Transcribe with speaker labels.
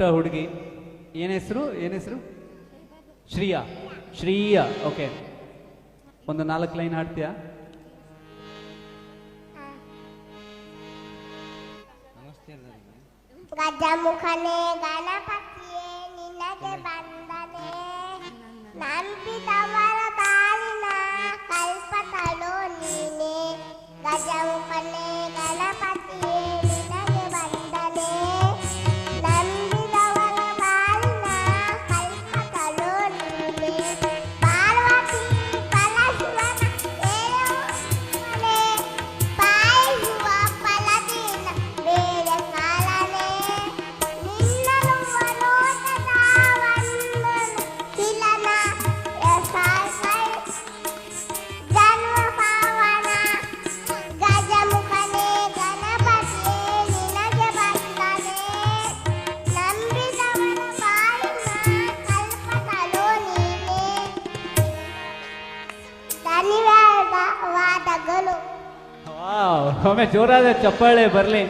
Speaker 1: ಪುಟ್ಟ ಹುಡುಗಿ. ಏನ್ ಹೆಸರು ಏನ್ ಹೆಸರು? ಶ್ರೀಯಾ. ಶ್ರೀಯಾ ಓಕೆ ಒಂದು ನಾಲ್ಕು ಲೈನ್ ಹಾಡ್ತೀಯಾ?
Speaker 2: ಗಜಮುಖನೇ, ಗಣಪತಿಯೇ, ನಿನಗೆ ಬಂದನೆ. ಬಾಳಿನ
Speaker 1: ವಾವ್ ಒಮ್ಮೆ ಜೋರಾದ ಚಪ್ಪಾಳೆ ಬರಲಿ.